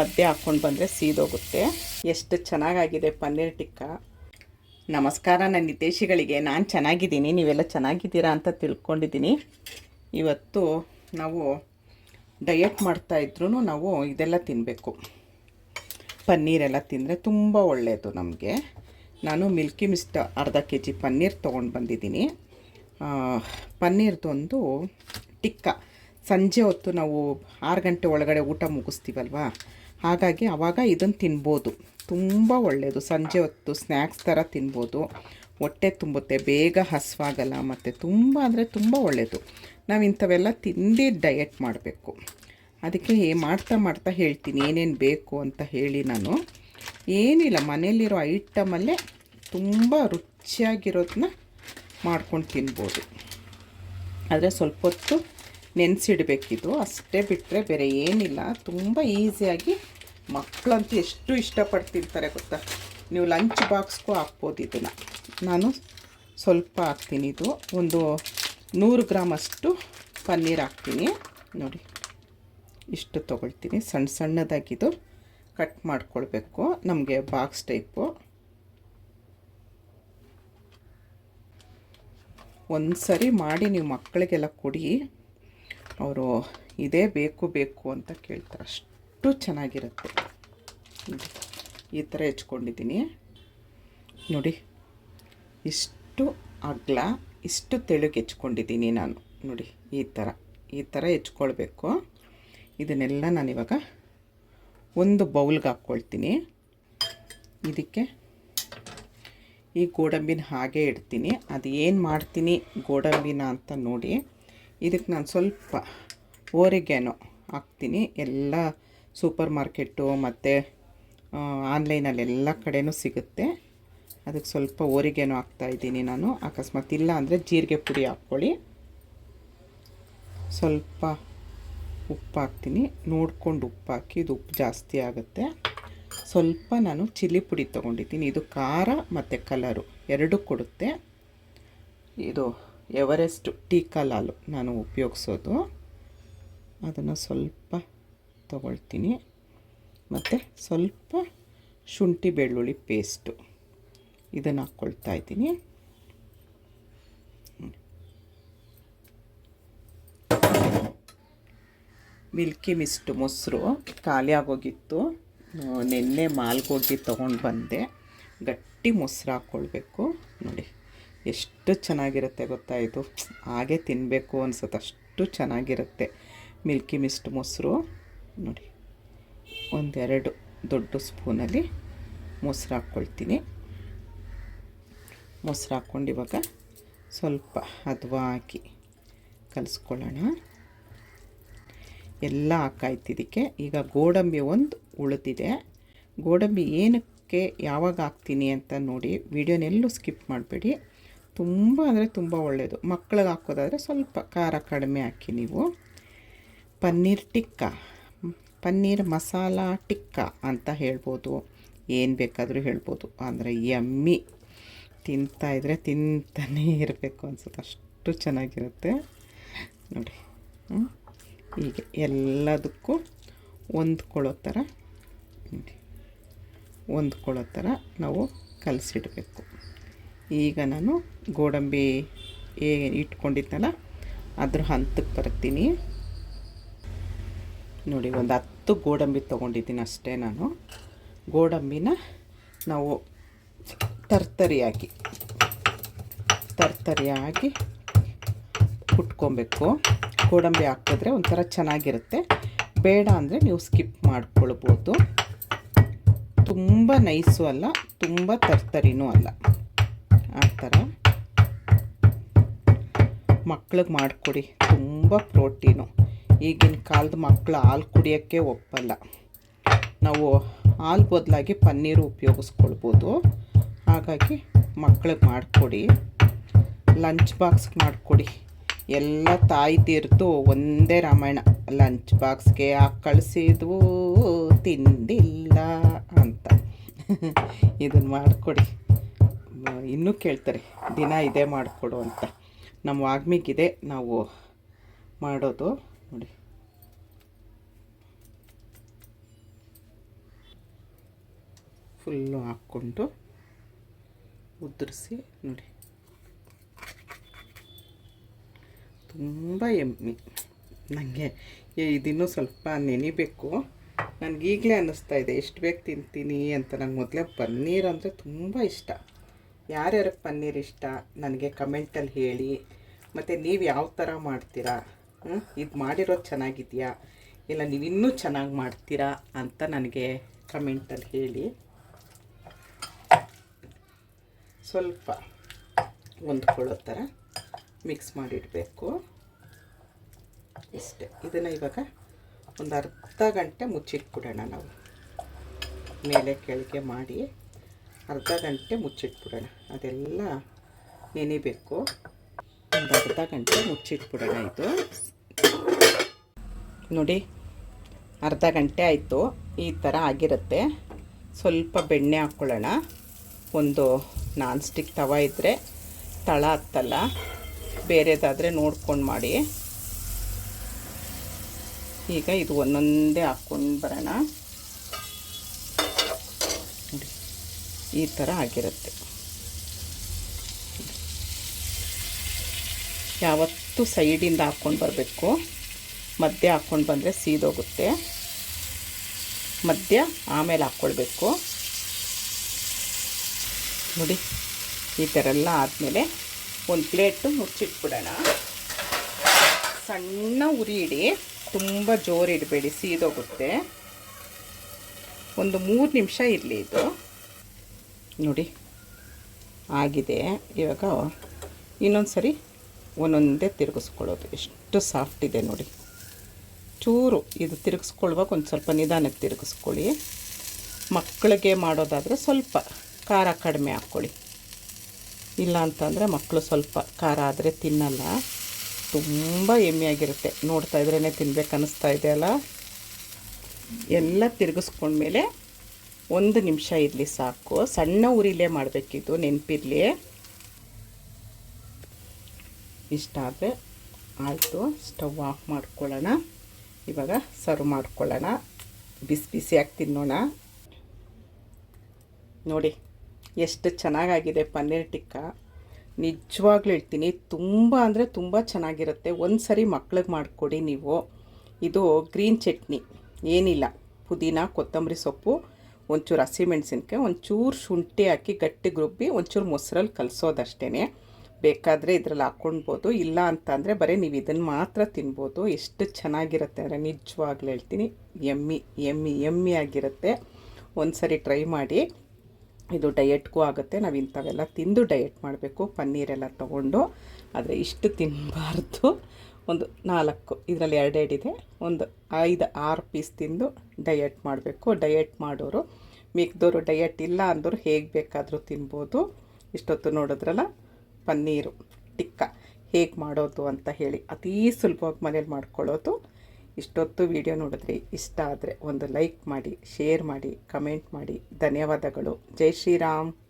ಮಧ್ಯೆ ಹಾಕ್ಕೊಂಡು ಬಂದರೆ ಸೀದೋಗುತ್ತೆ. ಎಷ್ಟು ಚೆನ್ನಾಗಾಗಿದೆ ಪನ್ನೀರ್ ಟಿಕ್ಕ. ನಮಸ್ಕಾರ ನನ್ನ ನಿತೇಶಿಗಳಿಗೆ. ನಾನು ಚೆನ್ನಾಗಿದ್ದೀನಿ. ನೀವೆಲ್ಲ ಚೆನ್ನಾಗಿದ್ದೀರಾ ಅಂತ ತಿಳ್ಕೊಂಡಿದ್ದೀನಿ. ಇವತ್ತು ನಾವು ಡಯಟ್ ಮಾಡ್ತಾಯಿದ್ರು ನಾವು ಇದೆಲ್ಲ ತಿನ್ನಬೇಕು ಪನ್ನೀರೆಲ್ಲ ತಿಂದರೆ ತುಂಬ ಒಳ್ಳೆಯದು ನಮಗೆ. ನಾನು ಮಿಲ್ಕಿ ಮಿಸ್ಟ್ ಅರ್ಧ ಕೆ ಜಿ ಪನ್ನೀರ್ ತೊಗೊಂಡು ಬಂದಿದ್ದೀನಿ. ಪನ್ನೀರ್ದೊಂದು ಟಿಕ್ಕ. ಸಂಜೆ ಹೊತ್ತು ನಾವು ಆರು ಗಂಟೆ ಒಳಗಡೆ ಊಟ ಮುಗಿಸ್ತೀವಲ್ವಾ? ಹಾಗಾಗಿ ಆವಾಗ ಇದನ್ನು ತಿನ್ಬೋದು. ತುಂಬ ಒಳ್ಳೆಯದು ಸಂಜೆ ಹೊತ್ತು ಸ್ನ್ಯಾಕ್ಸ್ ಥರ ತಿನ್ಬೋದು. ಹೊಟ್ಟೆ ತುಂಬುತ್ತೆ. ಬೇಗ ಹಸುವಾಗಲ್ಲ ಮತ್ತು ತುಂಬ ಅಂದರೆ ತುಂಬ ಒಳ್ಳೆಯದು ನಾವು ಇಂಥವೆಲ್ಲ ತಿಂದು ಡಯೆಟ್ ಮಾಡಬೇಕು. ಅದಕ್ಕೆ ಮಾಡ್ತಾ ಮಾಡ್ತಾ ಹೇಳ್ತೀನಿ. ಏನೇನು ಬೇಕು ಅಂತ ಹೇಳಿ ನಾನು. ಏನಿಲ್ಲ. ಮನೇಲಿರೋ ಐಟಮಲ್ಲೇ ತುಂಬ ರುಚಿಯಾಗಿರೋದನ್ನ ಮಾಡ್ಕೊಂಡು ತಿನ್ಬೋದು. ಆದರೆ ಸ್ವಲ್ಪ ಹೊತ್ತು ನೆನೆಸಿಡಬೇಕಿದು ಅಷ್ಟೇ ಬಿಟ್ಟರೆ ಬೇರೆ ಏನಿಲ್ಲ. ತುಂಬ ಈಸಿಯಾಗಿ ಮಕ್ಕಳಂತೂ ಎಷ್ಟು ಇಷ್ಟಪಟ್ಟು ತಿಂತಾರೆ ಗೊತ್ತಾ? ನೀವು ಲಂಚ್ ಬಾಕ್ಸ್ಗೂ ಹಾಕ್ಬೋದು ಇದನ್ನು. ನಾನು ಸ್ವಲ್ಪ ಹಾಕ್ತೀನಿ ಇದು. ಒಂದು ನೂರು ಗ್ರಾಮ್ ಅಷ್ಟು ಪನ್ನೀರ್ ಹಾಕ್ತೀನಿ. ನೋಡಿ, ಇಷ್ಟು ತೊಗೊಳ್ತೀನಿ. ಸಣ್ಣ ಸಣ್ಣದಾಗಿದ್ದು ಕಟ್ ಮಾಡ್ಕೊಳ್ಬೇಕು. ನಮಗೆ ಬಾಕ್ಸ್ ಟೈಪು. ಒಂದು ಸರಿ ಮಾಡಿ ನೀವು ಮಕ್ಕಳಿಗೆಲ್ಲ ಕೊಡಿ. ಅವರು ಇದೇ ಬೇಕು ಬೇಕು ಅಂತ ಕೇಳ್ತಾರೆ. ಅಷ್ಟು ಚೆನ್ನಾಗಿರುತ್ತೆ. ಈ ಥರ ಹೆಚ್ಕೊಂಡಿದ್ದೀನಿ. ನೋಡಿ, ಇಷ್ಟು ಅಗ್ಲ, ಇಷ್ಟು ತೆಳುಗೆ ಹೆಚ್ಕೊಂಡಿದ್ದೀನಿ ನಾನು. ನೋಡಿ, ಈ ಥರ ಈ ಥರ ಹೆಚ್ಕೊಳ್ಬೇಕು. ಇದನ್ನೆಲ್ಲ ನಾನಿವಾಗ ಒಂದು ಬೌಲ್ಗೆ ಹಾಕ್ಕೊಳ್ತೀನಿ. ಇದಕ್ಕೆ ಈ ಗೋಡಂಬಿನ ಹಾಗೆ ಇಡ್ತೀನಿ. ಅದು ಏನು ಮಾಡ್ತೀನಿ ಗೋಡಂಬಿನ ಅಂತ ನೋಡಿ. ಇದಕ್ಕೆ ನಾನು ಸ್ವಲ್ಪ ಓರಿಗ್ಯಾನೋ ಹಾಕ್ತೀನಿ. ಎಲ್ಲ ಸೂಪರ್ ಮಾರ್ಕೆಟು ಮತ್ತು ಆನ್ಲೈನಲ್ಲಿ ಎಲ್ಲ ಕಡೆಯೂ ಸಿಗುತ್ತೆ. ಅದಕ್ಕೆ ಸ್ವಲ್ಪ ಹೋರಿಗೆನೋ ಹಾಕ್ತಾ ಇದ್ದೀನಿ ನಾನು. ಅಕಸ್ಮಾತ್ ಇಲ್ಲ ಅಂದರೆ ಜೀರಿಗೆ ಪುಡಿ ಹಾಕ್ಕೊಳ್ಳಿ. ಸ್ವಲ್ಪ ಉಪ್ಪು ಹಾಕ್ತೀನಿ. ನೋಡ್ಕೊಂಡು ಉಪ್ಪು ಹಾಕಿ ಇದು ಉಪ್ಪು ಜಾಸ್ತಿ ಆಗುತ್ತೆ. ಸ್ವಲ್ಪ ನಾನು ಚಿಲ್ಲಿ ಪುಡಿ ತೊಗೊಂಡಿದ್ದೀನಿ. ಇದು ಖಾರ ಮತ್ತು ಕಲರು. ಎರಡೂ ಕೊಡುತ್ತೆ. ಇದು ಎವರೆಸ್ಟ್ ಟೀಕಲಾಲು ನಾನು ಉಪಯೋಗಿಸೋದು. ಅದನ್ನು ಸ್ವಲ್ಪ ತಗೊಳ್ತೀನಿ. ಮತ್ತು ಸ್ವಲ್ಪ ಶುಂಠಿ ಬೆಳ್ಳುಳ್ಳಿ ಪೇಸ್ಟು. ಇದನ್ನು ಹಾಕ್ಕೊಳ್ತಾ ಇದ್ದೀನಿ. ಮಿಲ್ಕಿ ಮಿಸ್ಟ್ ಮೊಸರು ಖಾಲಿ ಆಗೋಗಿತ್ತು. ನೆನ್ನೆ ಮಾಲ್ಗೋಗಿ ತೊಗೊಂಡು ಬಂದೆ. ಗಟ್ಟಿ ಮೊಸರು ಹಾಕ್ಕೊಳ್ಬೇಕು. ನೋಡಿ. ಎಷ್ಟು ಚೆನ್ನಾಗಿರುತ್ತೆ ಗೊತ್ತಾ ಇದು? ಹಾಗೆ ತಿನ್ನಬೇಕು ಅನ್ಸುತ್ತೆ. ಅಷ್ಟು ಚೆನ್ನಾಗಿರುತ್ತೆ. ಮಿಲ್ಕಿ ಮಿಸ್ಟ್ ಮೊಸರು. ನೋಡಿ, ಒಂದೆರಡು ದೊಡ್ಡ ಸ್ಪೂನಲ್ಲಿ ಮೊಸರು ಹಾಕ್ಕೊಳ್ತೀನಿ. ಮೊಸರು ಹಾಕ್ಕೊಂಡು ಇವಾಗ ಸ್ವಲ್ಪ ಹದವಾ ಹಾಕಿ ಕಲಿಸ್ಕೊಳ್ಳೋಣ. ಎಲ್ಲ ಹಾಕಾಯ್ತು ಇದಕ್ಕೆ. ಈಗ ಗೋಡಂಬಿ ಒಂದು ಉಳಿದಿದೆ. ಗೋಡಂಬಿ ಏನಕ್ಕೆ ಯಾವಾಗ ಹಾಕ್ತೀನಿ ಅಂತ ನೋಡಿ, ವೀಡಿಯೋನೆಲ್ಲೂ ಸ್ಕಿಪ್ ಮಾಡಬೇಡಿ. ತುಂಬ ಅಂದರೆ ತುಂಬ ಒಳ್ಳೆಯದು ಮಕ್ಕಳಿಗೆ ಹಾಕೋದಾದರೆ ಸ್ವಲ್ಪ ಖಾರ ಕಡಿಮೆ ಹಾಕಿ ನೀವು. ಪನ್ನೀರ್ ಟಿಕ್ಕ. ಪನ್ನೀರ್ ಮಸಾಲ ಟಿಕ್ಕ ಅಂತ ಹೇಳ್ಬೋದು. ಏನು ಬೇಕಾದರೂ ಹೇಳ್ಬೋದು. ಅಂದರೆ ಎಮ್ಮಿ ತಿಂತಾಯಿದ್ರೆ ತಿಂತಾನೇ ಇರಬೇಕು ಅನ್ಸುತ್ತೆ. ಅಷ್ಟು ಚೆನ್ನಾಗಿರುತ್ತೆ. ನೋಡಿ. ಹೀಗೆ ಎಲ್ಲದಕ್ಕೂ ಹೊಂದ್ಕೊಳ್ಳೋ ಥರ ಹೊಂದ್ಕೊಳ್ಳೋ ಥರ ನಾವು ಕಲಸಿಡಬೇಕು. ಈಗ ನಾನು ಗೋಡಂಬಿ ಏ ಇಟ್ಕೊಂಡಿದ್ನಲ್ಲ ಅದ್ರ ಹಂತಕ್ಕೆ ಬರ್ತೀನಿ. ನೋಡಿ, ಒಂದು ಹತ್ತು ಗೋಡಂಬಿ ತೊಗೊಂಡಿದ್ದೀನಿ ಅಷ್ಟೇ ನಾನು. ಗೋಡಂಬಿನ ನಾವು ತರ್ತರಿಯಾಗಿ ತರ್ತರಿಯಾಗಿ ಕುಟ್ಕೊಬೇಕು. ಗೋಡಂಬಿ ಹಾಕಿದ್ರೆ ಒಂಥರ ಚೆನ್ನಾಗಿರುತ್ತೆ. ಬೇಡ ಅಂದರೆ ನೀವು ಸ್ಕಿಪ್ ಮಾಡ್ಕೊಳ್ಬೋದು. ತುಂಬ ನೈಸು ಅಲ್ಲ, ತುಂಬ ತರ್ತರಿನೂ ಅಲ್ಲ. ಆ ಥರ. ಮಕ್ಳಿಗೆ ಮಾಡಿಕೊಡಿ, ತುಂಬ ಪ್ರೋಟೀನು. ಈಗಿನ ಕಾಲದ ಮಕ್ಕಳು ಹಾಲು ಕುಡಿಯೋಕ್ಕೆ ಒಪ್ಪಲ್ಲ. ನಾವು ಹಾಲು ಬದಲಾಗಿ ಪನ್ನೀರು ಉಪಯೋಗಿಸ್ಕೊಳ್ಬೋದು. ಹಾಗಾಗಿ ಮಕ್ಳಿಗೆ ಮಾಡಿಕೊಡಿ. ಲಂಚ್ ಬಾಕ್ಸ್ಗೆ ಮಾಡಿಕೊಡಿ. ಎಲ್ಲ ತಾಯಿ ತಾಯ್ದಿರ್ದು ಒಂದೇ ರಾಮಾಯಣ. ಲಂಚ್ ಬಾಕ್ಸ್ಗೆ ಆ ಕಳಿಸಿದ್ವು, ತಿಂದಿಲ್ಲ ಅಂತ. ಇದನ್ನು ಮಾಡಿಕೊಡಿ. ಇನ್ನೂ ಕೇಳ್ತಾರೆ, ದಿನ ಇದೇ ಮಾಡಿಕೊಡು ಅಂತ. ನಮ್ಮ ವಾಗ್ಮಿಗಿದೆ, ನಾವು ಮಾಡೋದು ನೋಡಿ. ಫುಲ್ಲು ಹಾಕ್ಕೊಂಡು ಉದುರಿಸಿ ನೋಡಿ. ತುಂಬ ಎಮ್ಮಿ. ನನಗೆ ಇದಿನ್ನೂ ಸ್ವಲ್ಪ ನೆನಿಬೇಕು. ನನಗೀಗಲೇ ಅನ್ನಿಸ್ತಾ ಇದೆ, ಎಷ್ಟು ಬೇಕು ತಿಂತೀನಿ ಅಂತ ನಂಗೆ ಮೊದಲೇ ಪನ್ನೀರ್ ಅಂದರೆ ತುಂಬ ಇಷ್ಟ. ಯಾರ್ಯಾರಿಗೆ ಪನ್ನೀರ್ ಇಷ್ಟ, ನನಗೆ ಕಮೆಂಟಲ್ಲಿ ಹೇಳಿ. ಮತ್ತು ನೀವು ಯಾವ ಥರ ಮಾಡ್ತೀರಾ? ಇದು ಮಾಡಿರೋದು ಚೆನ್ನಾಗಿದೆಯಾ? ಇಲ್ಲ ನೀವು ಇನ್ನೂ ಚೆನ್ನಾಗಿ ಮಾಡ್ತೀರಾ ಅಂತ ನನಗೆ ಕಮೆಂಟಲ್ಲಿ ಹೇಳಿ. ಸ್ವಲ್ಪ ಹೊಂದ್ಕೊಳ್ಳೋ ಥರ ಮಿಕ್ಸ್ ಮಾಡಿಡಬೇಕು. ಇಷ್ಟೇ. ಇದನ್ನು ಇವಾಗ ಒಂದು ಅರ್ಧ ಗಂಟೆ ಮುಚ್ಚಿಟ್ಬಿಡೋಣ ನಾವು. ಮೇಲೆ ಕೆಳಗೆ ಮಾಡಿ. ಅರ್ಧ ಗಂಟೆ ಮುಚ್ಚಿಟ್ಬಿಡೋಣ. ಅದೆಲ್ಲ ನೆನಿಬೇಕು. ಒಂದು ಅರ್ಧ ಗಂಟೆ ಮುಚ್ಚಿಟ್ಬಿಡೋಣ ಇದು. ನೋಡಿ, ಅರ್ಧ ಗಂಟೆ ಆಯಿತು. ಈ ಥರ ಆಗಿರುತ್ತೆ. ಸ್ವಲ್ಪ ಬೆಣ್ಣೆ ಹಾಕ್ಕೊಳ್ಳೋಣ. ಒಂದು ನಾನ್ ಸ್ಟಿಕ್ ತವ ಇದ್ದರೆ ತಳ ಹತ್ತಲ್ಲ. ಬೇರೆದಾದರೆ ನೋಡ್ಕೊಂಡು ಮಾಡಿ. ಈಗ ಇದು ಒಂದೊಂದೇ ಹಾಕ್ಕೊಂಡು ಬರೋಣ. ನೋಡಿ. ಈ ಥರ ಆಗಿರುತ್ತೆ. ಯಾವತ್ತೂ ಸೈಡಿಂದ ಹಾಕ್ಕೊಂಡು ಬರಬೇಕು. ಮಧ್ಯ ಹಾಕ್ಕೊಂಡು ಬಂದರೆ ಸೀದೋಗುತ್ತೆ. ಮಧ್ಯ ಆಮೇಲೆ ಹಾಕ್ಕೊಳ್ಬೇಕು ನೋಡಿ, ಈ ಥರ ಎಲ್ಲ ಆದಮೇಲೆ ಒಂದು ಪ್ಲೇಟು ಮುಚ್ಚಿಟ್ಬಿಡೋಣ. ಸಣ್ಣ ಉರಿ ಇಡಿ, ತುಂಬ ಜೋರು ಇಡಬೇಡಿ, ಸೀದೋಗುತ್ತೆ. ಒಂದು ಮೂರು ನಿಮಿಷ ಇರಲಿ ಇದು. ನೋಡಿ. ಆಗಿದೆ. ಇವಾಗ ಇನ್ನೊಂದು ಸರಿ ಒಂದೊಂದೇ ತಿರುಗಿಸ್ಕೊಳ್ಳೋದು. ಎಷ್ಟು ಸಾಫ್ಟ್ ಇದೆ ನೋಡಿ. ಚೂರು ಇದು ತಿರುಗಿಸ್ಕೊಳ್ಳುವಾಗ ಒಂದು ಸ್ವಲ್ಪ ನಿಧಾನಕ್ಕೆ ತಿರುಗಿಸ್ಕೊಳ್ಳಿ. ಮಕ್ಕಳಿಗೆ ಮಾಡೋದಾದರೆ ಸ್ವಲ್ಪ ಖಾರ ಕಡಿಮೆ ಹಾಕ್ಕೊಳ್ಳಿ. ಇಲ್ಲ ಅಂತಂದರೆ ಮಕ್ಕಳು ಸ್ವಲ್ಪ ಖಾರ ಆದರೆ ತಿನ್ನಲ್ಲ. ತುಂಬ ಎಮ್ಮೆಯಾಗಿರುತ್ತೆ ನೋಡ್ತಾ ಇದ್ರೇ ತಿನ್ಬೇಕು ಅನ್ನಿಸ್ತಾ ಇದೆ ಅಲ್ಲ? ಎಲ್ಲ ತಿರುಗಿಸ್ಕೊಂಡ್ಮೇಲೆ ಒಂದು ನಿಮಿಷ ಇರಲಿ ಸಾಕು. ಸಣ್ಣ ಉರಿಲೇ ಮಾಡಬೇಕಿದ್ದು ನೆನಪಿರಲಿ. ಇಷ್ಟ ಆದರೆ ಆಯಿತು, ಸ್ಟವ್ ಆಫ್ ಮಾಡ್ಕೊಳ್ಳೋಣ. ಇವಾಗ ಸರ್ವ್ ಮಾಡ್ಕೊಳ್ಳೋಣ. ಬಿಸಿ ಬಿಸಿಯಾಗಿ ತಿನ್ನೋಣ. ನೋಡಿ, ಎಷ್ಟು ಚೆನ್ನಾಗಾಗಿದೆ ಪನ್ನೀರ್ ಟಿಕ್ಕ. ನಿಜವಾಗ್ಲೂ ಹೇಳ್ತೀನಿ, ತುಂಬ ಅಂದರೆ ತುಂಬ ಚೆನ್ನಾಗಿರುತ್ತೆ. ಒಂದು ಸರಿ ಮಕ್ಳಿಗೆ ಮಾಡಿಕೊಡಿ ನೀವು. ಇದು ಗ್ರೀನ್ ಚಟ್ನಿ, ಏನಿಲ್ಲ. ಪುದೀನ, ಕೊತ್ತಂಬರಿ ಸೊಪ್ಪು ಒಂಚೂರು ಹಸಿಮೆಣ್ಸಿನ್ಕಾಯಿ ಒಂಚೂರು ಶುಂಠಿ ಹಾಕಿ ಗಟ್ಟಿ ರುಬ್ಬಿ ಒಂಚೂರು ಮೊಸರಲ್ಲಿ ಕಲಿಸೋದಷ್ಟೇ ಬೇಕಾದರೆ ಇದ್ರಲ್ಲಿ ಹಾಕ್ಕೊಳ್ಬೋದು, ಇಲ್ಲ ಅಂತಂದರೆ ಬರೀ ನೀವು ಇದನ್ನು ಮಾತ್ರ ತಿನ್ಬೋದು. ಎಷ್ಟು ಚೆನ್ನಾಗಿರುತ್ತೆ ಅಂದರೆ ನಿಜವಾಗ್ಲೂ ಹೇಳ್ತೀನಿ, ಎಮ್ಮಿ ಎಮ್ಮಿ ಎಮ್ಮಿ ಆಗಿರುತ್ತೆ. ಒಂದು ಸರಿ ಟ್ರೈ ಮಾಡಿ. ಇದು ಡಯೆಟ್ಗೂ ಆಗುತ್ತೆ, ನಾವು ಇಂಥವೆಲ್ಲ ತಿಂದು ಡಯೆಟ್ ಮಾಡಬೇಕು, ಪನ್ನೀರೆಲ್ಲ ತೊಗೊಂಡು. ಆದರೆ ಇಷ್ಟು ತಿನ್ನಬಾರ್ದು ಒಂದು ನಾಲ್ಕು, ಇದರಲ್ಲಿ ಎರಡೆರಡಿದೆ ಒಂದು ಐದು, ಆರು ಪೀಸ್ ತಿಂದು ಡಯಟ್ ಮಾಡಬೇಕು. ಡಯಟ್ ಮಾಡೋರು ಮಿಕ್ದೋರು ಡಯಟ್ ಇಲ್ಲ ಅಂದರು ಹೇಗೆ ಬೇಕಾದರೂ ತಿನ್ಬೋದು. ಇಷ್ಟೊತ್ತು ನೋಡಿದ್ರಲ್ಲ, ಪನ್ನೀರು ಟಿಕ್ಕ, ಹೇಗೆ ಮಾಡೋದು ಅಂತ ಹೇಳಿ ಅತೀ ಸುಲಭವಾಗಿ ಮನೇಲಿ ಮಾಡ್ಕೊಳ್ಳೋದು. ಇಷ್ಟೊತ್ತು ವಿಡಿಯೋ ನೋಡಿದ್ರಿ. ಇಷ್ಟ ಆದರೆ ಒಂದು ಲೈಕ್ ಮಾಡಿ ಶೇರ್ ಮಾಡಿ ಕಮೆಂಟ್ ಮಾಡಿ. ಧನ್ಯವಾದಗಳು. ಜೈ ಶ್ರೀರಾಮ್.